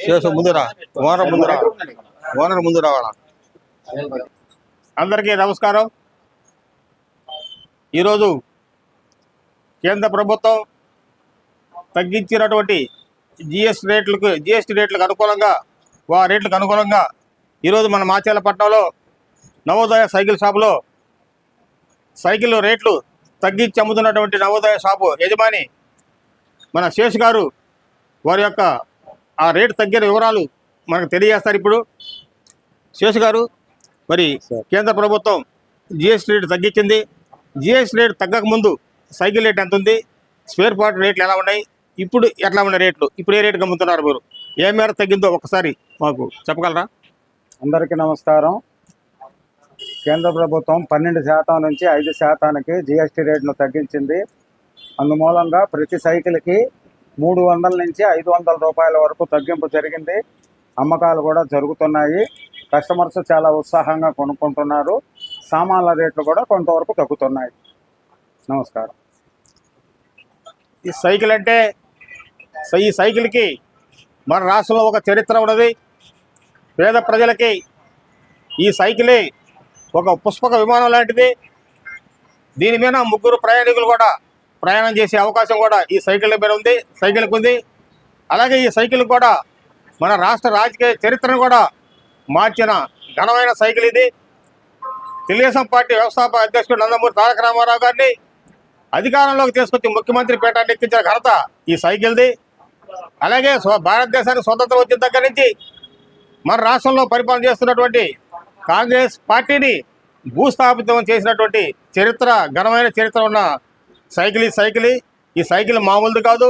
చేసు ముందురా owner ముందురా owner ముందు రావాలా అందరికీ నమస్కారం. ఈరోజు కేంద్ర ప్రభుత్వం తగ్గించినటువంటి జిఎస్టీ రేట్లకు జిఎస్టీ రేట్లకు అనుకూలంగా వా రేట్లకు అనుకూలంగా ఈరోజు మన మాచేలపట్నంలో నవోదయ సైకిల్ షాపులో సైకిల్ రేట్లు తగ్గించి అమ్ముతున్నటువంటి నవోదయ షాపు యజమాని మన శేష్ గారు వారి యొక్క ఆ రేటు తగ్గిన వివరాలు మనకు తెలియజేస్తారు ఇప్పుడు. శేష్ గారు మరి కేంద్ర ప్రభుత్వం జిఎస్టీ రేటు తగ్గించింది. జిఎస్టీ రేటు తగ్గక ముందు సైకిల్ రేట్ ఎంత ఉంది? స్పేర్ పార్ట్ రేట్లు ఎలా ఉన్నాయి? ఇప్పుడు ఎట్లా ఉన్నాయి రేట్లు? ఇప్పుడు ఏ రేటుకి అమ్ముతున్నారు మీరు? ఏ మేర తగ్గిందో ఒకసారి మాకు చెప్పగలరా? అందరికీ నమస్కారం. కేంద్ర ప్రభుత్వం పన్నెండు శాతం నుంచి ఐదు శాతానికి జిఎస్టీ రేట్ను తగ్గించింది. అందుమూలంగా ప్రతి సైకిల్కి మూడు వందల నుంచి ఐదు వందల రూపాయల వరకు తగ్గింపు జరిగింది. అమ్మకాలు కూడా జరుగుతున్నాయి. కస్టమర్స్ చాలా ఉత్సాహంగా కొనుక్కుంటున్నారు. సామాన్ల రేట్లు కూడా కొంతవరకు తగ్గుతున్నాయి. నమస్కారం. ఈ సైకిల్ అంటే ఈ సైకిల్కి మన రాష్ట్రంలో ఒక చరిత్ర ఉన్నది. పేద ప్రజలకి ఈ సైకిలే ఒక పుష్పక విమానం లాంటిది. దీని మీద ముగ్గురు ప్రయాణికులు కూడా ప్రయాణం చేసే అవకాశం కూడా ఈ సైకిల్ మీద ఉంది సైకిల్కి ఉంది. అలాగే ఈ సైకిల్ కూడా మన రాష్ట్ర రాజకీయ చరిత్రను కూడా మార్చిన ఘనమైన సైకిల్ ఇది. తెలుగుదేశం పార్టీ వ్యవస్థాపక అధ్యక్షుడు నందమూరి తారక రామారావు గారిని అధికారంలోకి తీసుకొచ్చి ముఖ్యమంత్రి పీఠాన్ని ఎక్కించిన ఘనత ఈ సైకిల్ది. అలాగే స్వ- భారతదేశానికి స్వతంత్రం వచ్చిన దగ్గర నుంచి మన రాష్ట్రంలో పరిపాలన చేస్తున్నటువంటి కాంగ్రెస్ పార్టీని భూస్థాపితం చేసినటువంటి చరిత్ర ఘనమైన చరిత్ర ఉన్న సైకిల్ ఈ సైకిల్ ఈ సైకిల్ మామూలుది కాదు.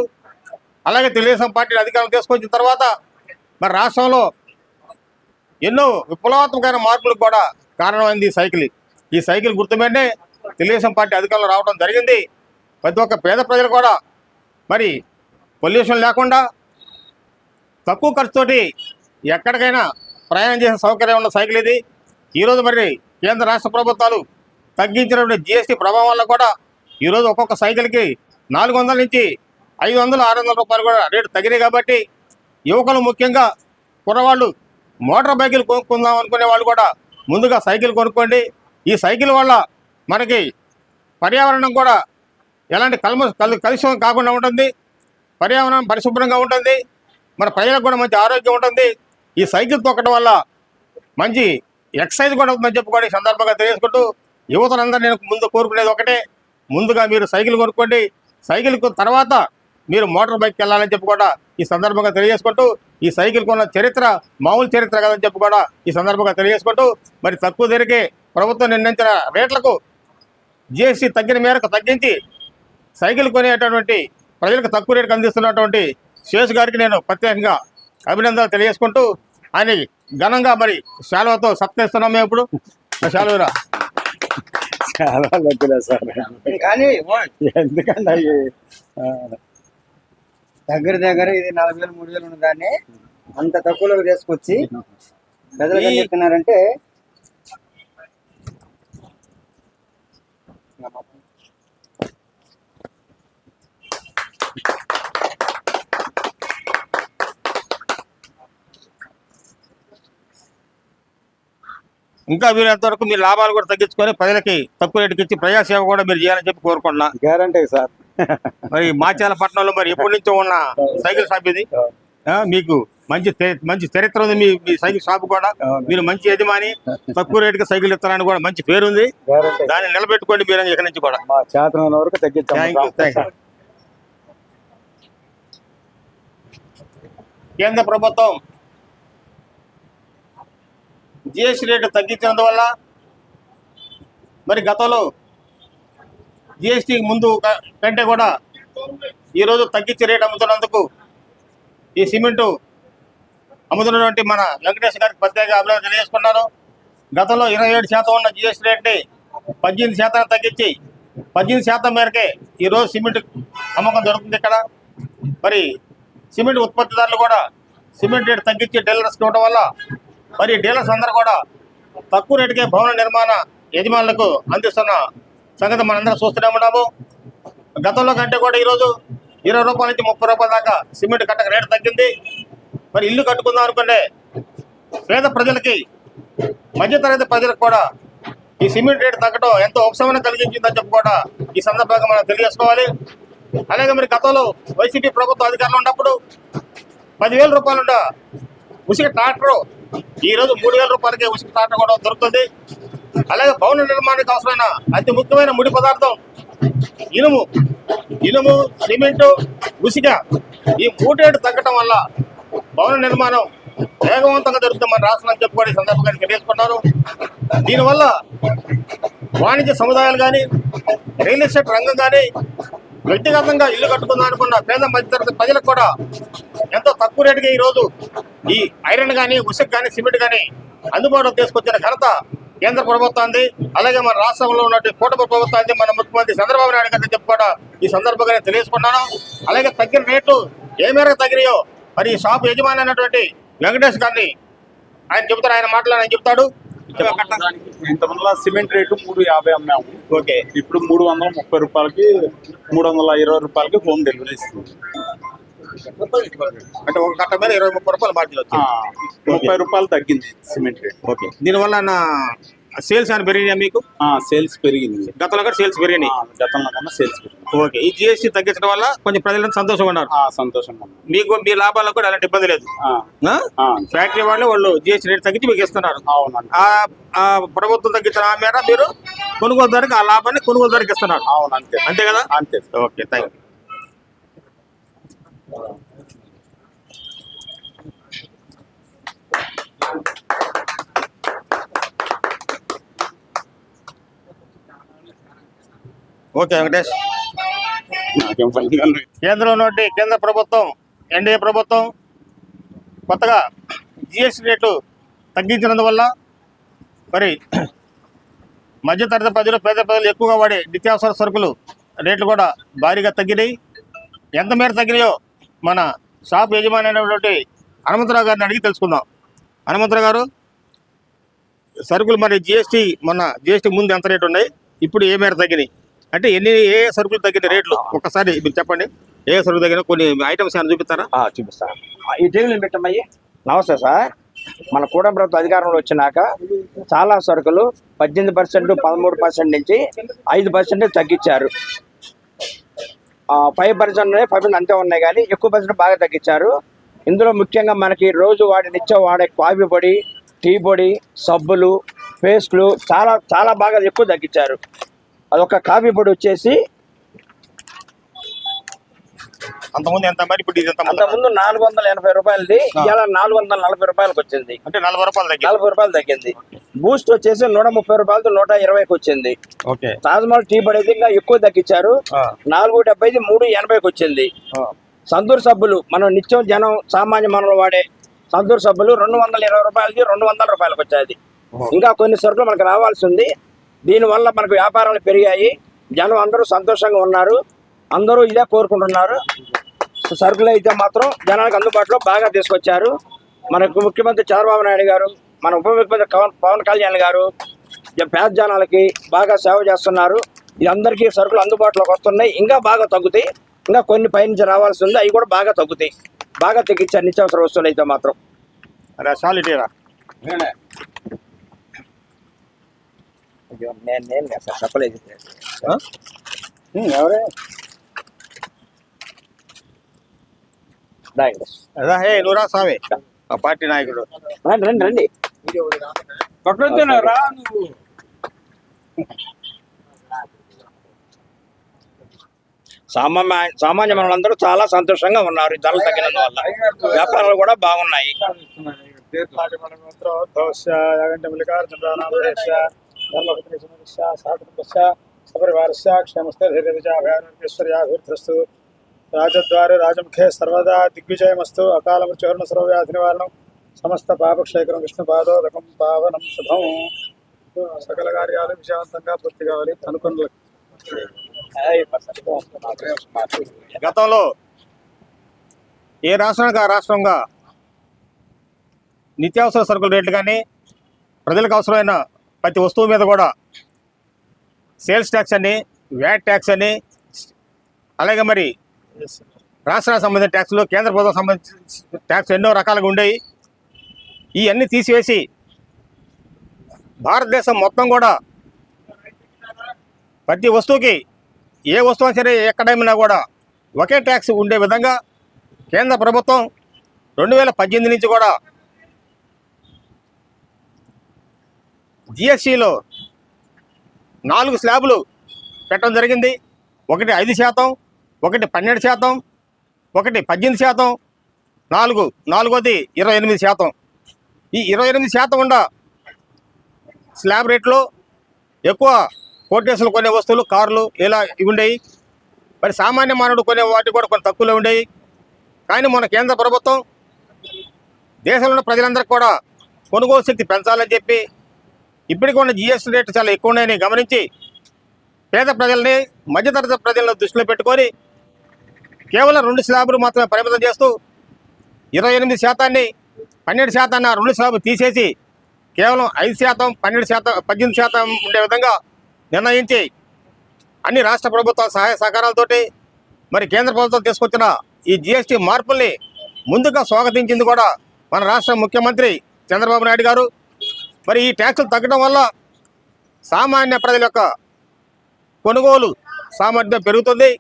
అలాగే తెలుగుదేశం పార్టీని అధికారం తీసుకొచ్చిన తర్వాత మరి రాష్ట్రంలో ఎన్నో విప్లవాత్మకమైన మార్పులకు కూడా కారణమైంది ఈ సైకిల్. ఈ సైకిల్ గుర్తు మీదనే తెలుగుదేశం పార్టీ అధికారంలో రావడం జరిగింది. ప్రతి ఒక్క పేద ప్రజలు కూడా మరి పొల్యూషన్ లేకుండా తక్కువ ఖర్చుతోటి ఎక్కడికైనా ప్రయాణం చేసే సౌకర్యం ఉన్న సైకిల్ ఇది. ఈరోజు మరి కేంద్ర రాష్ట్ర ప్రభుత్వాలు తగ్గించినటువంటి జిఎస్టీ ప్రభావం వల్ల కూడా ఈరోజు ఒక్కొక్క సైకిల్కి నాలుగు వందల నుంచి ఐదు వందలు ఆరు వందల రూపాయలు కూడా రేటు తగ్గినాయి కాబట్టి యువకులు ముఖ్యంగా కుర్రవాళ్ళు మోటార్ బైకులు కొనుక్కుందాం అనుకునే వాళ్ళు కూడా ముందుగా సైకిల్ కొనుక్కోండి. ఈ సైకిల్ వల్ల మనకి పర్యావరణం కూడా ఎలాంటి కల్మ కలు కలుషితం కాకుండా ఉంటుంది. పర్యావరణం పరిశుభ్రంగా ఉంటుంది. మన ప్రజలకు కూడా మంచి ఆరోగ్యం ఉంటుంది. ఈ సైకిల్ తొక్కడం వల్ల మంచి ఎక్సర్సైజ్ కూడా ఉందని చెప్పి కూడా ఈ సందర్భంగా తెలియజేసుకుంటూ యువతలందరూ నేను ముందు కోరుకునేది ఒకటే. ముందుగా మీరు సైకిల్ కొనుక్కోండి. సైకిల్ కొన్న తర్వాత మీరు మోటార్ బైక్కి వెళ్ళాలని చెప్పి కూడా ఈ సందర్భంగా తెలియజేసుకుంటూ ఈ సైకిల్ కొన్న చరిత్ర మామూలు చరిత్ర కదని చెప్పి కూడా ఈ సందర్భంగా తెలియజేసుకుంటూ మరి తక్కువ ధరకే ప్రభుత్వం నిర్ణయించిన రేట్లకు జిఎస్టీ తగ్గిన మేరకు తగ్గించి సైకిల్ కొనేటటువంటి ప్రజలకు తక్కువ రేటుకు అందిస్తున్నటువంటి శేష్ గారికి నేను ప్రత్యేకంగా అభినందనలు తెలియజేసుకుంటూ ఆయన ఘనంగా మరి శాలువతో సత్కరిస్తున్నాం మేము ఇప్పుడు. శాలువరా సార్. కానీ ఎందుకంటే అవి దగ్గర దగ్గర ఇది నాలుగు వేలు మూడు వేలు ఉన్న దాన్ని అంత తక్కువలోకి తీసుకొచ్చి ఏం ఈ- చెప్తున్నారంటే ఇంకా వీలైనంత వరకు మీ లాభాలు కూడా తగ్గించుకొని ప్రజలకి తక్కువ రేటుకి ఇచ్చి ప్రజాసేవ కూడా మీరు చేయాలని చెప్పి కోరుకుంటున్నా. Guarantee sir. మరి మాచాల పట్టణంలో మరి ఎప్పటి నుంచో ఉన్న సైకిల్ షాప్ ఇది. మీకు మంచి మంచి చరిత్ర ఉంది మీ మీ సైకిల్ షాప్ కూడా. మీరు మంచి యజమాని తక్కువ రేటుకి సైకిల్ ఇస్తారని కూడా మంచి పేరు ఉంది. దాన్ని నిలబెట్టుకోండి మీరు ఇక్కడి నుంచి కూడా. మా చేతనైన వరకు థ్యాంక్ యూ తగ్గించాం థ్యాంక్ యూ కేంద్ర ప్రభుత్వం జిఎస్టీ రేటు తగ్గించినందువల్ల మరి గతంలో జిఎస్టీ ముందు కంటే కూడా ఈరోజు తగ్గించి రేటు అమ్ముతున్నందుకు ఈ సిమెంటు అమ్ముతున్నటువంటి మన వెంకటేష్ గారికి ప్రత్యేక అభినందన తెలియజేసుకున్నాను గతంలో ఇరవై ఏడు శాతం ఉన్న జిఎస్టీ రేట్ని పద్దెనిమిది శాతం తగ్గించి పద్దెనిమిది శాతం మేరకే ఈరోజు సిమెంట్ అమ్మకం జరుగుతుంది ఇక్కడ. మరి సిమెంట్ ఉత్పత్తిదారులు కూడా సిమెంట్ రేటు తగ్గించి డీలర్స్ ఇవ్వడం వల్ల మరి డీలర్స్ అందరూ కూడా తక్కువ రేటుకే భవన నిర్మాణ యజమానులకు అందిస్తున్న సంగతి మనందరం చూస్తూనే ఉన్నాము. గతంలో కంటే కూడా ఈరోజు ఇరవై రూపాయల నుంచి ముప్పై రూపాయల దాకా సిమెంట్ కట్టక రేటు తగ్గింది. మరి ఇల్లు కట్టుకుందాం అనుకునే పేద ప్రజలకి మధ్యతరగతి ప్రజలకు కూడా ఈ సిమెంట్ రేటు తగ్గడం ఎంతో ఉపశమనం కలిగించిందని చెప్పి కూడా ఈ సందర్భంగా మనం తెలియజేసుకోవాలి. అలాగే మరి గతంలో వైసీపీ ప్రభుత్వ అధికారులు ఉన్నప్పుడు పదివేల రూపాయలుండ ఉసిక ట్రాక్టర్ ఈ రోజు మూడు వేల రూపాయలకే ఉచిత తాట కూడా దొరుకుతుంది. అలాగే భవన నిర్మాణానికి అవసరమైన అతి ముఖ్యమైన ముడి పదార్థం ఇనుము. ఇనుము సిమెంటు ఉసిక ఈ మూడు తగ్గటం వల్ల భవన నిర్మాణం వేగవంతంగా జరుగుతుంది మన రాష్ట్రం అని చెప్పుకోవడం సందర్భంగా తెలియజేసుకున్నారు. దీనివల్ల వాణిజ్య సముదాయాలు కానీ రియల్ ఎస్టేట్ రంగం కానీ వ్యక్తిగతంగా ఇల్లు కట్టుకుందాం అనుకున్న పేద మధ్యతరగతి ప్రజలకు కూడా ఎంతో తక్కువ రేటుగా ఈరోజు ఈ ఐరన్ కానీ ఉసుక్ కానీ సిమెంట్ కానీ అందుబాటులో తీసుకొచ్చిన ఘనత కేంద్ర ప్రభుత్వాన్ని అలాగే మన రాష్ట్రంలో ఉన్నటువంటి కూటమి ప్రభుత్వాన్ని మన ముఖ్యమంత్రి చంద్రబాబు నాయుడు గారిని చెప్పి కూడా ఈ సందర్భంగా నేను తెలియజేసుకున్నాను అలాగే తగ్గిన రేట్లు ఏ మేరకు తగినాయో మరి ఈ షాప్ యజమాని అయినటువంటి వెంకటేష్ గారిని ఆయన చెబుతారు ఆయన మాటలు ఆయన చెప్తాడు. ఇంతమంది సిమెంట్ రేటు మూడు యాభై అమ్మాము. ఓకే. ఇప్పుడు మూడు వందల ముప్పై రూపాయలకి మూడు వందల ఇరవై రూపాయలకి హోమ్ డెలివరీ ఇస్తుంది అంటే ఒక కట్ట మీద ఇరవై ముప్పై రూపాయలు మార్జిన్ వచ్చింది. ముప్పై రూపాయలు తగ్గింది సిమెంట్ రేట్. ఓకే. దీనివల్ల నా సేల్స్ అని పెరిగినాయా మీకు? ఆ, సేల్స్ పెరిగింది. గతంలో కూడా సేల్స్ పెరిగినాయి. గతంలో కన్నా సేల్స్ ఓకే. ఈ జిఎస్టీ తగ్గించడం వల్ల కొంచెం ప్రజలంతా సంతోషంగా ఉన్నారు. సంతోషంగా ఉంది మీకు మీ లాభాలకు కూడా ఎలాంటి ఇబ్బంది లేదు. ఫ్యాక్టరీ వాళ్ళు వాళ్ళు జిఎస్టీ రేట్ తగ్గించి మీకు ఇస్తున్నారు. ఆ ప్రభుత్వం తగ్గించిన ఆ మేర మీరు కొనుగోలు ధరకు ఆ లాభాన్ని కొనుగోలు ధరకు ఇస్తున్నారు. అవును అంతే. అంతే కదా? అంతే. Okay thank you okay Venkatesh. కేంద్రంలో ఉన్నటువంటి కేంద్ర ప్రభుత్వం ఎన్డీఏ ప్రభుత్వం కొత్తగా జిఎస్టీ రేటు తగ్గించినందువల్ల మరి మధ్యతరగతి ప్రజలు పేద ప్రజలు ఎక్కువగా వాడే నిత్యావసర సరుకులు రేట్లు కూడా భారీగా తగ్గినాయి ఎంత మేర తగ్గినాయో మన షాప్ యజమాని అయినటువంటి హనుమంతరావు గారిని అడిగి తెలుసుకుందాం. హనుమంతరావు గారు సరుకులు మరి జిఎస్టీ మన జిఎస్టీ ముందు ఎంత రేటు ఉన్నాయి? ఇప్పుడు ఏ మేర తగ్గినాయి? అంటే ఎన్ని ఏ సరుకులు తగ్గిన రేట్లు? ఒక్కసారి మీరు చెప్పండి. ఏ సరుకు తగ్గిన కొన్ని ఐటమ్స్ ఏమైనా చూపిస్తారా? చూపిస్తాను. ఈ టేబుల్ పెట్టమ్మయ్యి నమస్తే సార్. మన కూడం ప్రభుత్వం అధికారంలో వచ్చినాక చాలా సరుకులు పద్దెనిమిది పర్సెంట్ పదమూడు పర్సెంట్ నుంచి ఐదు పర్సెంట్ తగ్గించారు. ఫైవ్ పర్సెంట్ ఫైవ్ పర్సెంట్ అంతే ఉన్నాయి కానీ ఎక్కువ పర్సెంట్ బాగా తగ్గించారు. ఇందులో ముఖ్యంగా మనకి రోజు వాడి నిత్యం వాడే కాఫీ పొడి టీ పొడి సబ్బులు పేస్ట్లు చాలా చాలా బాగా ఎక్కువ తగ్గించారు. అదొక కాఫీ పొడి వచ్చేసి అంతకుముందు ఎంత మరి? ఇప్పుడు ఇది ఎంత ముందు నాలుగు వందల ఎనభై రూపాయలది ఇవాళ నాలుగు వందల నలభై రూపాయలకు వచ్చింది. అంటే నలభై రూపాయలు తగ్గింది. నలభై రూపాయలు తగ్గింది. బూస్ట్ వచ్చేసి నూట ముప్పై రూపాయలతో నూట ఇరవైకి వచ్చింది. ఓకే. తాజ్మహల్ టీ పడేది ఇంకా ఎక్కువ తగ్గించారు. నాలుగు డెబ్బైది మూడు ఎనభైకి వచ్చింది. సంతూర్ సబ్బులు మనం నిత్యం జనం సామాన్య మనలు వాడే సంతూర్ సబ్బులు రెండు వందల ఇరవై రూపాయలది రెండు వందల రూపాయలకు వచ్చేది ఇంకా కొన్ని సరుకులు మనకు రావాల్సి ఉంది. దీనివల్ల మనకు వ్యాపారాలు పెరిగాయి. జనం అందరూ సంతోషంగా ఉన్నారు. అందరూ ఇదే కోరుకుంటున్నారు. సరుకులు అయితే మాత్రం జనానికి అందుబాటులో బాగా తీసుకొచ్చారు. మనకు ముఖ్యమంత్రి చంద్రబాబు నాయుడు గారు మన ఉప ముఖ్యమంత్రి పవన్ పవన్ కళ్యాణ్ గారు పేద జనాలకి బాగా సేవ చేస్తున్నారు. ఇది అందరికీ సరుకులు అందుబాటులోకి వస్తున్నాయి. ఇంకా బాగా తగ్గుతాయి. ఇంకా కొన్ని పైనుంచి రావాల్సి ఉంది. అవి కూడా బాగా తగ్గుతాయి. బాగా తగ్గించారు నిత్యావసర వస్తువులు అయితే మాత్రం. అరే సాలిటీరా అయ్యో, నేను నేను చెప్పలేదు? ఎవరే రండి అదా హే నువ్వురా స్వామి. ఆ పార్టీ నాయకుడు. రండి రండి రండి. రా నువ్వు. సామాన్య సామాన్య మనులందరూ చాలా సంతోషంగా ఉన్నారు ఈ ధరలు తగ్గినందువల్ల. వ్యాపారాలు కూడా బాగున్నాయి. సపరివారస్య క్షేమస్థైర్యజాభయాశ్వర్యాభివృద్ధిస్తు రాజద్వారే రాజముఖే సర్వదా దిగ్విజయమస్తు అకాల మృత్యుహరణ సర్వవ్యాధి నివారణం. సమస్త పాపక్షేకరం విష్ణుపాదోదకం పావనం శుభం. సకల కార్యాలు విజయవంతంగా పూర్తి కావాలి. అనుకున్న గతంలో ఏ రాష్ట్రానికి ఆ రాష్ట్రంగా నిత్యావసర సరుకుల రేట్లు కానీ ప్రజలకు అవసరమైన ప్రతి వస్తువు మీద కూడా సేల్స్ ట్యాక్స్ అని వ్యాట్ ట్యాక్స్ అని అలాగే మరి రాష్ట్రానికి సంబంధించిన ట్యాక్సులు కేంద్ర ప్రభుత్వం సంబంధించిన ట్యాక్స్ ఎన్నో రకాలుగా ఉండేవి ఇవన్నీ తీసివేసి భారతదేశం మొత్తం కూడా ప్రతి వస్తువుకి ఏ వస్తువు సరే ఎక్కడైనా కూడా ఒకే ట్యాక్స్ ఉండే విధంగా కేంద్ర ప్రభుత్వం రెండు వేల పద్దెనిమిది నుంచి కూడా జిఎస్టీలో నాలుగు స్లాబులు పెట్టడం జరిగింది. ఒకటి ఐదు శాతం ఒకటి పన్నెండు శాతం ఒకటి పద్దెనిమిది శాతం నాలుగు నాలుగోది ఇరవై ఎనిమిది శాతం. ఈ ఇరవై ఎనిమిది శాతం ఉన్న స్లాబ్ రేట్లో ఎక్కువ కోటేసులు కొనే వస్తువులు కార్లు ఇలా ఇవి ఉండేవి మరి సామాన్య మానవుడు కొనే వాటి కూడా కొంత తక్కువలో ఉండేవి కానీ మన కేంద్ర ప్రభుత్వం దేశంలో ఉన్న ప్రజలందరికీ కూడా కొనుగోలు శక్తి పెంచాలని చెప్పి ఇప్పటికి ఉన్న జిఎస్టీ రేట్లు చాలా ఎక్కువ ఉన్నాయని గమనించి పేద ప్రజల్ని మధ్యతరగతి ప్రజలను దృష్టిలో పెట్టుకొని కేవలం రెండు స్లాబులు మాత్రమే పరిమితం చేస్తూ ఇరవై ఎనిమిది శాతాన్ని పన్నెండు శాతాన్ని ఆ రెండు స్లాబులు తీసేసి కేవలం ఐదు శాతం పన్నెండు శాతం పద్దెనిమిది శాతం ఉండే విధంగా నిర్ణయించి అన్ని రాష్ట్ర ప్రభుత్వ సహాయ సహకారాలతోటి మరి కేంద్ర ప్రభుత్వం తీసుకొచ్చిన ఈ జిఎస్టీ మార్పుల్ని ముందుగా స్వాగతించింది కూడా మన రాష్ట్ర ముఖ్యమంత్రి చంద్రబాబు నాయుడు గారు. మరి ఈ ట్యాక్సులు తగ్గడం వల్ల సామాన్య ప్రజల యొక్క కొనుగోలు సామర్థ్యం పెరుగుతుంది.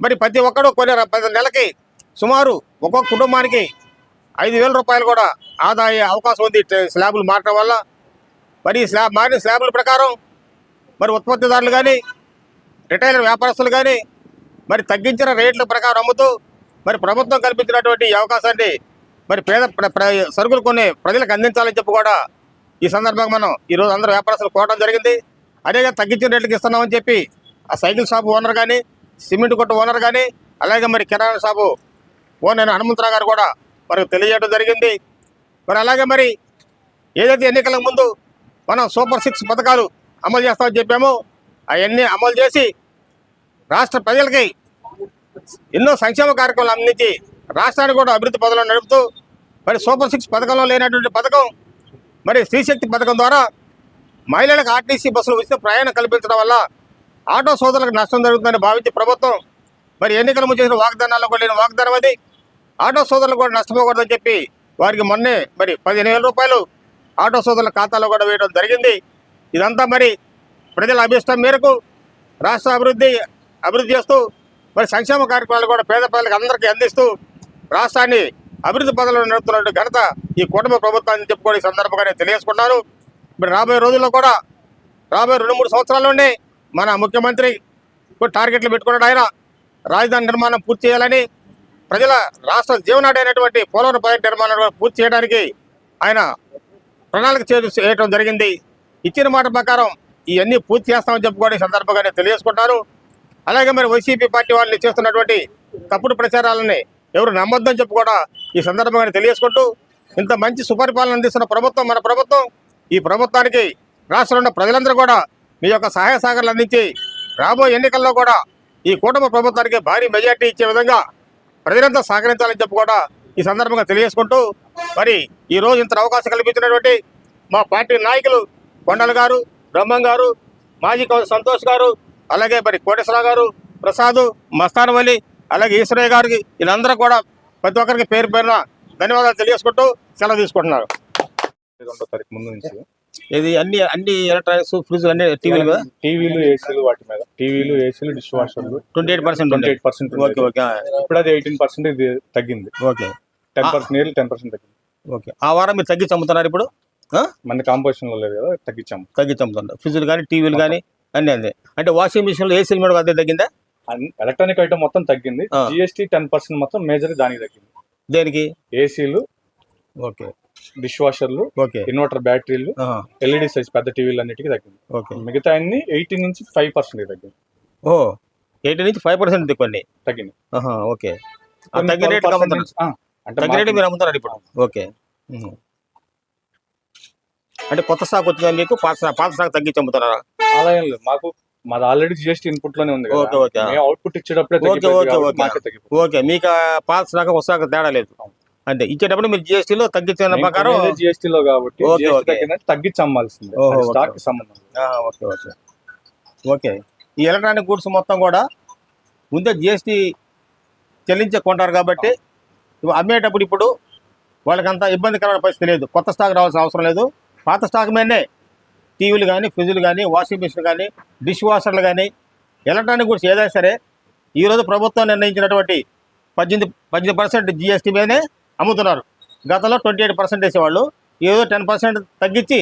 మరి ప్రతి ఒక్కడు కొన్ని ర- ప్రతి నెలకి సుమారు ఒక్కొక్క కుటుంబానికి ఐదు వేల రూపాయలు కూడా ఆదాయ అవకాశం ఉంది. స్లాబులు మారటం వల్ల. మరి స్లాబ్ మారిన స్లాబుల ప్రకారం మరి ఉత్పత్తిదారులు కానీ రిటైలర్ వ్యాపారస్తులు కానీ మరి తగ్గించిన రేట్ల ప్రకారం అమ్ముతూ మరి ప్రభుత్వం కల్పించినటువంటి ఈ అవకాశాన్ని మరి పేద ప్ర- ప్ర- సరుకులు కొన్ని ప్రజలకు అందించాలని చెప్పి కూడా ఈ సందర్భంగా మనం ఈరోజు అందరూ వ్యాపారస్తులు కోవడం జరిగింది. అదేగా తగ్గించిన రేట్లకు ఇస్తున్నామని చెప్పి ఆ సైకిల్ షాప్ ఓనర్ కానీ సిమెంట్ కొట్టు ఓనర్ కానీ అలాగే మరి కిరాణా షాపు ఓనర్ హనుమంతరావు గారు కూడా మనకు తెలియజేయడం జరిగింది. మరి అలాగే మరి ఏదైతే ఎన్నికలకు ముందు మనం సూపర్ సిక్స్ పథకాలు అమలు చేస్తామని చెప్పామో అవన్నీ అమలు చేసి రాష్ట్ర ప్రజలకి ఎన్నో సంక్షేమ కార్యక్రమాలు అందించి రాష్ట్రాన్ని కూడా అభివృద్ధి పదంలో నడుపుతూ మరి సూపర్ సిక్స్ పథకంలో లేనటువంటి పథకం మరి స్త్రీశక్తి పథకం ద్వారా మహిళలకు ఆర్టీసీ బస్సులు ఉచిత ప్రయాణం కల్పించడం వల్ల ఆటో సోదరులకు నష్టం జరుగుతుందని భావించి ప్రభుత్వం మరి ఎన్నికల ముందు చేసిన వాగ్దానాల్లో కూడా లేని వాగ్దానం అది. ఆటో సోదరులు కూడా నష్టపోకూడదని చెప్పి వారికి మొన్నే మరి పదిహేను వేల రూపాయలు ఆటో సోదరుల ఖాతాలో కూడా వేయడం జరిగింది. ఇదంతా మరి ప్రజల అభిష్టం మేరకు రాష్ట్ర అభివృద్ధి అభివృద్ధి చేస్తూ మరి సంక్షేమ కార్యక్రమాలు కూడా పేద ప్రజలకు అందరికీ అందిస్తూ రాష్ట్రాన్ని అభివృద్ధి పదంలో నడుపుతున్న ఘనత ఈ కుటుంబ ప్రభుత్వాన్ని చెప్పుకొని సందర్భంగా నేను తెలియజేసుకున్నాను మరి రాబోయే రోజుల్లో కూడా రాబోయే రెండు మూడు సంవత్సరాల్లోనే మన ముఖ్యమంత్రి టార్గెట్లు పెట్టుకున్నాడు ఆయన. రాజధాని నిర్మాణం పూర్తి చేయాలని ప్రజల రాష్ట్ర జీవనాడి అయినటువంటి పోలవరం ప్రాజెక్టు నిర్మాణం పూర్తి చేయడానికి ఆయన ప్రణాళిక చేయడం జరిగింది. ఇచ్చిన మాట ప్రకారం ఇవన్నీ పూర్తి చేస్తామని చెప్పుకోవడం సందర్భంగానే సందర్భంగా అలాగే మరి వైసీపీ పార్టీ వాళ్ళు చేస్తున్నటువంటి తప్పుడు ప్రచారాలని ఎవరు నమ్మొద్దని చెప్పి కూడా ఈ సందర్భంగా తెలియజేసుకుంటూ ఇంత మంచి సుపరిపాలన అందిస్తున్న ప్రభుత్వం మన ప్రభుత్వం ఈ ప్రభుత్వానికి రాష్ట్రంలో ఉన్న ప్రజలందరూ కూడా మీ యొక్క సహాయ సహకారాలు అందించి రాబోయే ఎన్నికల్లో కూడా ఈ కూటమి ప్రభుత్వానికి భారీ మెజార్టీ ఇచ్చే విధంగా ప్రజలంతా సహకరించాలని చెప్పి కూడా ఈ సందర్భంగా తెలియజేసుకుంటూ మరి ఈ రోజు ఇంత అవకాశం కల్పించినటువంటి మా పార్టీ నాయకులు కొండల గారు బ్రహ్మం గారు మాజీ కౌన్సిలర్ సంతోష్ గారు అలాగే మరి కోటేశ్వరరావు గారు ప్రసాద్ మస్తానవల్లి అలాగే ఈశ్వరయ్య గారికి వీళ్ళందరూ కూడా ప్రతి ఒక్కరికి పేరు పేరున ధన్యవాదాలు తెలియజేసుకుంటూ సెలవు తీసుకుంటున్నారు. రెండో తారీఖు ముందు నుంచి ఇది అన్ని అన్ని ఎలక్ట్రానిక్స్ ఫ్రిడ్జ్ అన్ని టీవీలు కదా? టీవీలు ఏసీలు వాటి మీద. టీవీలు ఏసీలు dish వాషర్లు twenty eight percent twenty eight percent okay okay ఇప్పుడు అది ఎయిటీన్ పర్సెంట్ ఇది తగ్గింది. Okay. Ten percent ten percent తగ్గింది. ఓకే. ఆ వారం మీరు తగ్గించి అమ్ముతున్నారు ఇప్పుడు? మన కాంపోజిషన్లో లేదు కదా తగ్గించాము. తగ్గించి అమ్ముతున్నారు. ఫ్రిడ్జ్లు కానీ టీవీలు కానీ అన్నీ అందే అంటే వాషింగ్ మిషన్లు ఏసీలు మీద అదే తగ్గిందా? ఎలక్ట్రానిక్ ఐటమ్ మొత్తం తగ్గింది. జిఎస్టీ టెన్ పర్సెంట్ మొత్తం మేజర్ దానికి తగ్గింది. దేనికి? ఏసీలు. ఓకే. డిష్ వాషర్లు ఓకే. ఇన్వర్టర్ బ్యాటరీలు ఎల్ఈడి సైజ్ పెద్ద టీవీలు అన్నిటికీ తగ్గింది. ఓకే. మిగతా అన్ని ఎయిటీన్ నుంచి ఫైవ్ పర్సెంట్ తగ్గింది. ఓ ఎయిటీ నుంచి ఫైవ్ పర్సెంట్ కొన్ని? తగ్గింది. ఓకే. ఆ కొన్ని తగ్గిన 12% రేటుకి అమ్ముతున్నారు నుంచి- ఆ, అంటే తగ్గిన రేటు మార్కెట్ మీరు అమ్ముతున్నారు ఇప్పుడు? ఓకే. అంటే కొత్త స్టాక్ వచ్చిందా మీకు? పాత పాత స్టాక్ తగ్గించి అమ్ముతున్నారా అలా ఏం లేదు. మాకు మాది ఆల్రెడీ జిఎస్టీ ఇన్పుట్లోనే ఉంది ఓకే, ఓకే. అవుట్పుట్ ఇచ్చేటప్పుడే ఓకే, ఓకే, ఓకే. మీకు పాత స్టాక్ స్టాక్ తేడా లేదు. అంటే ఇచ్చేటప్పుడు మీరు జిఎస్టీలో తగ్గించిన ప్రకారం జిఎస్టీ లో కాబట్టి తగ్గించి అమ్మాల్సిందే ఓకే. స్టాక్ సంబంధం ఓకే ఓకే. ఓకే. ఈ ఎలక్ట్రానిక్ గూడ్స్ మొత్తం కూడా ముందే జిఎస్టీ చెల్లించే కొంటారు కాబట్టి అమ్మేటప్పుడు ఇప్పుడు వాళ్ళకంత ఇబ్బందికరమైన పరిస్థితి లేదు. కొత్త స్టాక్ రావాల్సిన అవసరం లేదు. పాత స్టాక్ మీదనే టీవీలు కానీ ఫ్రిడ్జ్లు కానీ వాషింగ్ మిషన్ కానీ డిష్ వాషర్లు కానీ ఎలక్ట్రానిక్ గుడ్స్ ఏదైనా సరే ఈరోజు ప్రభుత్వం నిర్ణయించినటువంటి పద్దెనిమిది పద్దెనిమిది పర్సెంట్ జిఎస్టీ మీదనే అమ్ముతున్నారు. గతంలో ట్వంటీ ఎయిట్ పర్సెంట్ వేసేవాళ్ళు ఏదో టెన్ పర్సెంట్ తగ్గించి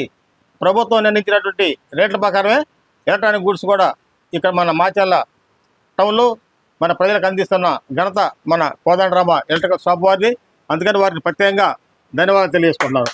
ప్రభుత్వం నిర్ణయించినటువంటి రేట్ల ప్రకారమే ఎలక్ట్రానిక్ గుడ్స్ కూడా ఇక్కడ మన మాచర్ల టౌన్లో మన ప్రజలకు అందిస్తున్న ఘనత మన కోదండరామ ఎలక్ట్రికల్ షాప్ వారిది. అందుకని వారిని ప్రత్యేకంగా ధన్యవాదాలు తెలియజేసుకుంటున్నారు